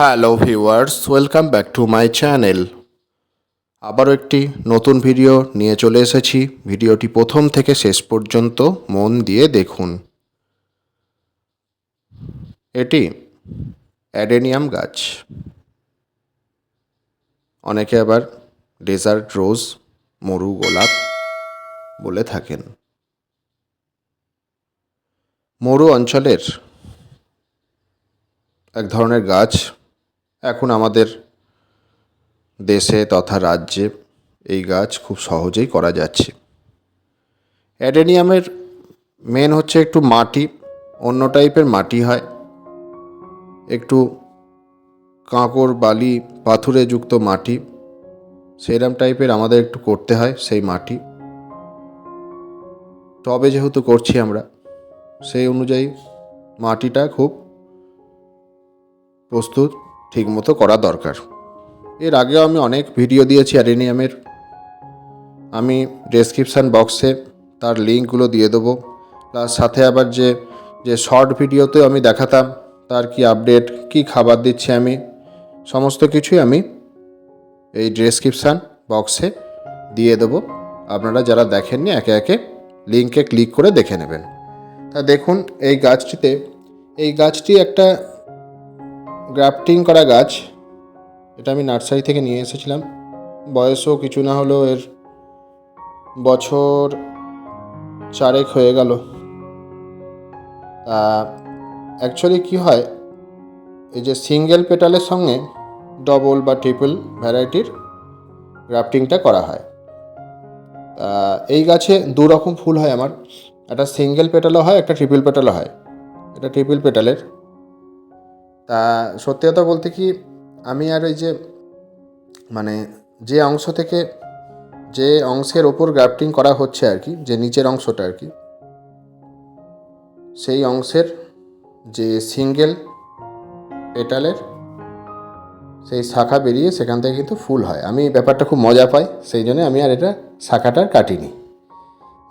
Hello viewers welcome back to my channel আবারও একটি নতুন ভিডিও নিয়ে চলে এসেছি। ভিডিওটি প্রথম থেকে শেষ পর্যন্ত মন দিয়ে দেখুন। এটি অ্যাডেনিয়াম গাছ। অনেকে আবার ডেজার্ট রোজ, মরু গোলাপ বলে থাকেন। মরু অঞ্চলের এক ধরনের গাছ এখন আমাদের দেশে তথা রাজ্যে এই গাছ খুব সহজেই করা যাচ্ছে। অ্যাডেনিয়ামের মেন হচ্ছে একটু মাটি, অন্য টাইপের মাটি হয়। একটু কাঁকড় বালি, পাথুরে যুক্ত মাটি, সেরম টাইপের আমাদের একটু করতে হয় সেই মাটি। টবে যেহেতু করছি আমরা, সেই অনুযায়ী মাটিটা খুব প্রস্তুত। ঠিকমতো করা দরকার। এর আগেও আমি অনেক ভিডিও দিয়েছি অ্যাডেনিয়ামের আমি ডেসক্রিপশান বক্সে তার লিঙ্কগুলো দিয়ে দেবো। প্লাস সাথে আবার যে যে শর্ট ভিডিওতেও আমি দেখাতাম, তার কি আপডেট কি খাবার দিচ্ছি আমি, সমস্ত কিছুই আমি এই ডেসক্রিপশান বক্সে দিয়ে দেবো। আপনারা যারা দেখেননি, একে একে লিঙ্কে ক্লিক করে দেখে নেবেন। তা দেখুন, এই গাছটিতে, এই গাছটি একটা গ্রাফটিং করা গাছ, এটা আমি নার্সারি থেকে নিয়ে এসেছিলাম। বয়সও কিছু না হলেও এর বছর চারেক হয়ে গেল। তা অ্যাকচুয়ালি কী হয়, এই যে সিঙ্গেল পেটালের সঙ্গে ডবল বা ট্রিপল ভ্যারাইটির গ্রাফটিংটা করা হয়। এই গাছে দু রকম ফুল হয় আমার। একটা সিঙ্গেল পেটালও হয়, একটা ট্রিপল পেটালও হয়। এটা ট্রিপল পেটালের তা সত্যি কথা বলতে কি, আমি আর ওই যে মানে যে অংশ থেকে, যে অংশের ওপর গ্রাফটিং করা হচ্ছে আর কি, যে নিচের অংশটা আর কি, সেই অংশের যে সিঙ্গেল পেটালের সেই শাখা বেরিয়ে সেখান থেকে কিন্তু ফুল হয়। আমি ব্যাপারটা খুব মজা পাই, সেই জন্য আমি আর এটা শাখাটা আর কাটিনি।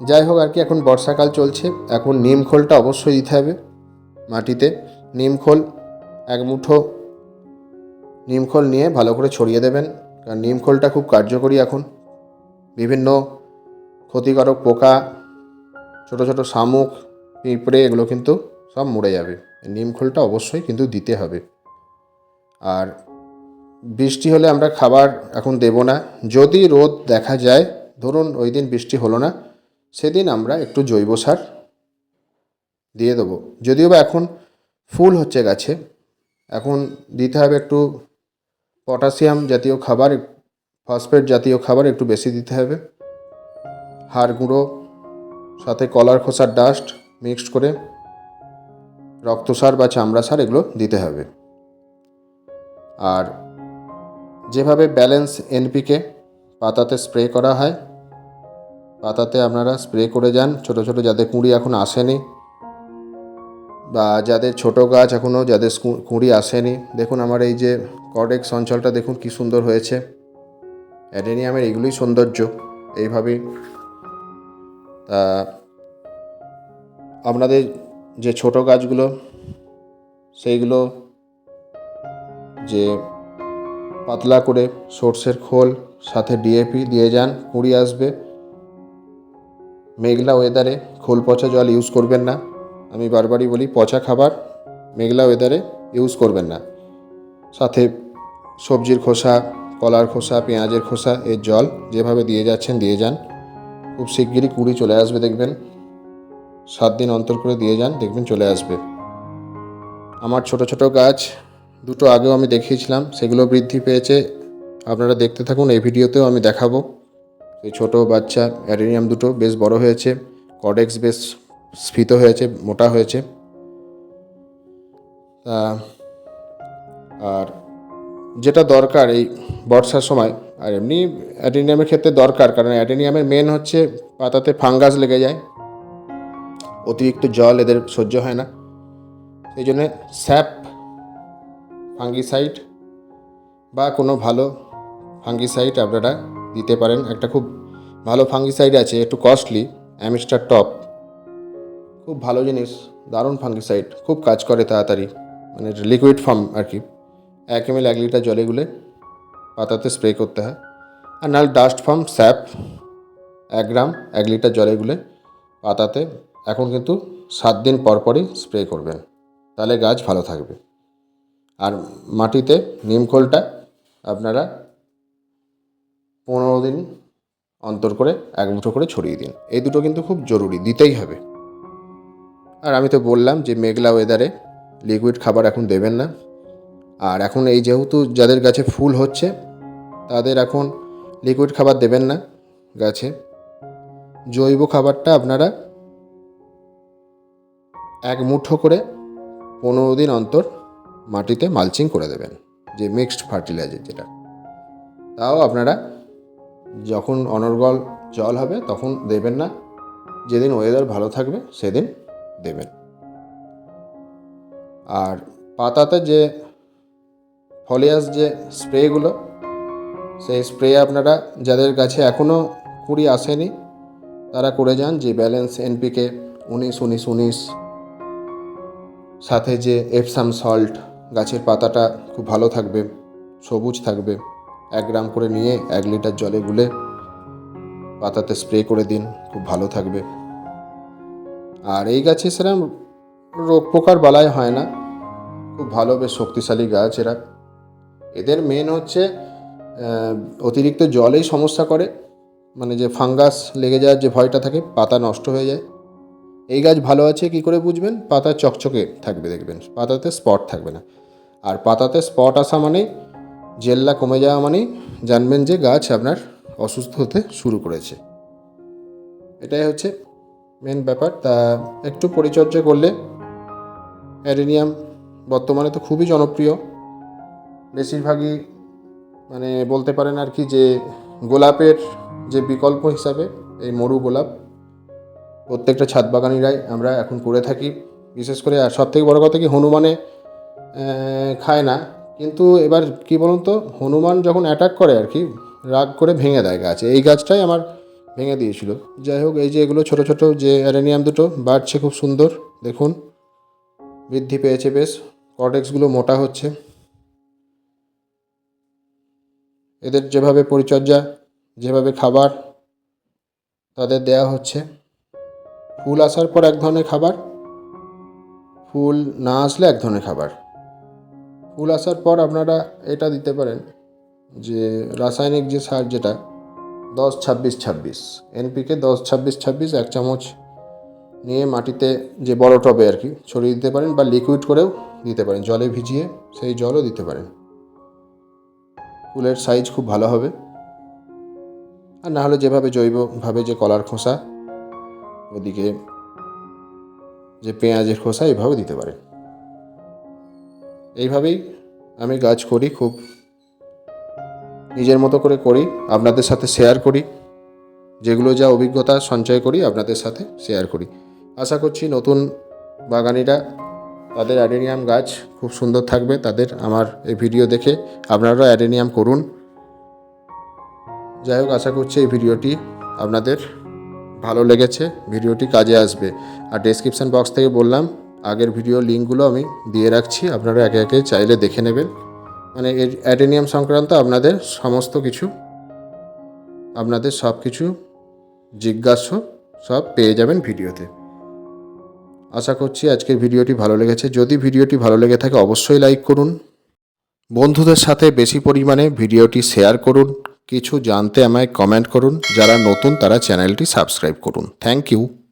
যাই হোক আর কি, এখন বর্ষাকাল চলছে, এখন নিম খোলটা অবশ্যই দিতে হবে মাটিতে। নিম খোল মুঠো নিমখোল নিয়ে ভালো করে ছড়িয়ে দেবেন। কারণ নিমখোলটা খুব কার্যকরী এখন। বিভিন্ন ক্ষতিকারক পোকা, ছোট ছোট শামুক, পিঁপড়ে এগুলো কিন্তু সব মরে যাবে। নিমখোলটা অবশ্যই কিন্তু দিতে হবে। আর বৃষ্টি হলে আমরা খাবার এখন দেব না। যদি রোদ দেখা যায়, ধরুন ওই দিন বৃষ্টি হলো না, সেদিন আমরা একটু জৈব সার দিয়ে দেবো। যদিও বা এখন ফুল হচ্ছে গাছে এখন দিতে হবে একটু পটাশিয়াম জাতীয় খাবার, ফসফেট জাতীয় খাবার একটু বেশি দিতে হবে। হাড় গুঁড়ো, সাথে কলার খোসার ডাস্ট মিক্সড করে রক্তসার বা চামড়া সার এগুলো দিতে হবে। আর যেভাবে ব্যালেন্স এনপিকে পাতাতে স্প্রে করা হয়, পাতাতে আপনারা স্প্রে করে যান। ছোট ছোট যাদের কুঁড়ি এখন আসেনি। বা যাদের ছোট গাছ এখনও যাদের কুঁড়ি আসেনি, দেখুন আমার এই যে কর্ডেক্স অঞ্চলটা, দেখুন কি সুন্দর হয়েছে। অ্যাডেনিয়ামের এগুলোই সৌন্দর্য, এইভাবেই। তা, আপনাদের যে ছোট গাছগুলো, সেইগুলো যে পাতলা করে সর্ষের খোল, সাথে ডিএপি দিয়ে যান, কুঁড়ি আসবে। মেঘলা ওয়েদারে খোল পচা জল ইউজ করবেন না। আমি বারবারই বলি, পচা খাবার মেঘলা ওয়েদারে ইউজ করবেন না। সাথে সবজির খোসা, কলার খোসা, পেঁয়াজের খোসা, এর জল যেভাবে দিয়ে যাচ্ছেন দিয়ে যান। খুব শিগগিরই কুড়ি চলে আসবে দেখবেন। সাত দিন অন্তর করে দিয়ে যান, দেখবেন চলে আসবে। আমার ছোট ছোট গাছ, দুটো আগেও আমি দেখিয়েছিলাম, সেগুলো বৃদ্ধি পেয়েছে। আপনারা দেখতে থাকুন, এই ভিডিওতেও আমি দেখাবো। এই ছোট বাচ্চা অ্যাডেনিয়াম দুটো বেশ বড় হয়েছে, কডেক্স বেশ স্ফীত হয়েছে, মোটা হয়েছে। তা, আর যেটা দরকার এই বর্ষার সময়, আর এমনি অ্যাডেনিয়ামের ক্ষেত্রে দরকার, কারণ অ্যাডেনিয়ামের মেন হচ্ছে পাতাতে ফাঙ্গাস লেগে যায়। অতিরিক্ত জল এদের সহ্য হয় না। সেই জন্যে স্যাপ, ফাঙ্গিসাইড বা কোনো ভালো ফাঙ্গিসাইড আপনারা দিতে পারেন। একটা খুব ভালো ফাঙ্গিসাইড আছে, একটু কস্টলি অ্যামিস্টার টপ। খুব ভালো জিনিস, দারুণ ফাঙ্গিসাইড খুব কাজ করে তাড়াতাড়ি মানে লিকুইড ফর্ম আর কি। এক এম এল এক লিটার জলে গুলে পাতাতে স্প্রে করতে হয়। আর নাহলে ডাস্ট ফার্ম স্যাপ এক গ্রাম, এক লিটার জলে গুলে পাতাতে এখন কিন্তু সাত দিন পর পরই স্প্রে করবেন। তাহলে গাছ ভালো থাকবে। আর মাটিতে নিমখোলটা আপনারা পনেরো দিন অন্তর করে এক মুঠো করে ছড়িয়ে দিন। এই দুটো কিন্তু খুব জরুরি, দিতেই হবে। আর আমি তো বললাম যে মেঘলা ওয়েদারে লিকুইড খাবার এখন দেবেন না। আর এখন এই যেহেতু যাদের গাছে ফুল হচ্ছে, তাদের এখন লিকুইড খাবার দেবেন না গাছে। জৈব খাবারটা আপনারা এক মুঠো করে পনেরো দিন অন্তর মাটিতে মালচিং করে দেবেন, যে মিক্সড ফার্টিলাইজার যেটা। তাও আপনারা যখন অনর্গল জল হবে তখন দেবেন না। যেদিন ওয়েদার ভালো থাকবে, সেদিন দেবেন। আর পাতাতে যে ফলিয়াস যে স্প্রেগুলো, সেই স্প্রে আপনারা যাদের কাছে এখনও কুড়ি আসেনি, তারা করে যান যে ব্যালেন্স এনপিকে উনিশ উনিশ উনিশ, সাথে যে এপসাম সল্ট, গাছের পাতাটা খুব ভালো থাকবে, সবুজ থাকবে, এক গ্রাম করে নিয়ে এক লিটার জলে গুলে পাতাতে স্প্রে করে দিন, খুব ভালো থাকবে। আর এই গাছে সেরকম রোগ পোকার বালাই হয় না। খুব ভালো, বেশ শক্তিশালী গাছ এরা। এদের মেন হচ্ছে অতিরিক্ত জলেই সমস্যা করে। মানে যে ফাঙ্গাস লেগে যাওয়ার যে ভয়টা থাকে, পাতা নষ্ট হয়ে যায়। এই গাছ ভালো আছে কি করে বুঝবেন? পাতা চকচকে থাকবে, দেখবেন। পাতাতে স্পট থাকবে না। আর পাতাতে স্পট আসা মানে জেল্লা কমে যাওয়া মানেই জানবেন যে গাছ আপনার অসুস্থ হতে শুরু করেছে। এটাই হচ্ছে মেন ব্যাপার, তা একটু পরিচর্যা করলে অ্যাডেনিয়াম বর্তমানে তো খুবই জনপ্রিয়। বেশিরভাগই মানে বলতে পারেন আর কি যে গোলাপের যে বিকল্প হিসাবে এই মরু গোলাপ, প্রত্যেকটা ছাদ বাগানিরাই আমরা এখন করে থাকি। বিশেষ করে আর সব থেকে বড়ো কথা কি হনুমানে খায় না। কিন্তু এবার কি বলুন তো, হনুমান যখন অ্যাটাক করে আর কি, রাগ করে ভেঙে দেয় গাছ। এই গাছটাই আমার ভেঙে দিয়েছিল। যাই হোক, এই যে এগুলো ছোট ছোট যে অ্যারেনিয়াম দুটো বাড়ছে খুব সুন্দর, দেখুন। বৃদ্ধি পেয়েছে বেশ কর্ডেক্সগুলো মোটা হচ্ছে। এদের যেভাবে পরিচর্যা, যেভাবে খাবার তাদের দেয়া হচ্ছে। ফুল আসার পর এক ধরনের খাবার, ফুল না আসলে এক ধরনের খাবার। ফুল আসার পর আপনারা এটা দিতে পারেন যে রাসায়নিক যে সার যেটা দশ, ছাব্বিশ ছাব্বিশ। এনপিকে দশ, ছাব্বিশ ছাব্বিশ, এক চামচ নিয়ে মাটিতে যে বড় টবে আর কি ছড়িয়ে দিতে পারেন বা লিকুইড করেও দিতে পারেন। জলে ভিজিয়ে সেই জলও দিতে পারেন। ফুলের সাইজ খুব ভালো হবে। আর না হলে যেভাবে জৈবভাবে যে কলার খোসা, ওদিকে যে পেঁয়াজের খোসা এইভাবে দিতে পারেন। এইভাবেই আমি গাছ করি খুব নিজের মতো করে করি, আপনাদের সাথে শেয়ার করি, যেগুলো যা অভিজ্ঞতা সঞ্চয় করি, আপনাদের সাথে শেয়ার করি। আশা করছি নতুন বাগানিরা তাদের অ্যাডেনিয়াম গাছ খুব সুন্দর থাকবে, তাদের আমার এই ভিডিও দেখে আপনারাও অ্যাডেনিয়াম করুন। যাই হোক, আশা করছি এই ভিডিওটি আপনাদের ভালো লেগেছে ভিডিওটি কাজে আসবে। আর ডেসক্রিপশান বক্স থেকে বললাম, আগের ভিডিও লিঙ্কগুলো আমি দিয়ে রাখছি, আপনারা একে একে চাইলে দেখে নেবেন। মানে অ্যাডেনিয়াম সংক্রান্ত আপনাদের সমস্ত কিছু, আপনাদের সব কিছু জিজ্ঞাস্য সব পেয়ে যাবেন ভিডিওতে। আশা করছি আজকের ভিডিওটি ভালো লেগেছে। যদি ভিডিওটি ভালো লেগে থাকে, অবশ্যই লাইক করুন। বন্ধুদের সাথে বেশি পরিমাণে ভিডিওটি শেয়ার করুন। কিছু জানতে আমায় কমেন্ট করুন। যারা নতুন, তারা চ্যানেলটি সাবস্ক্রাইব করুন। Thank you.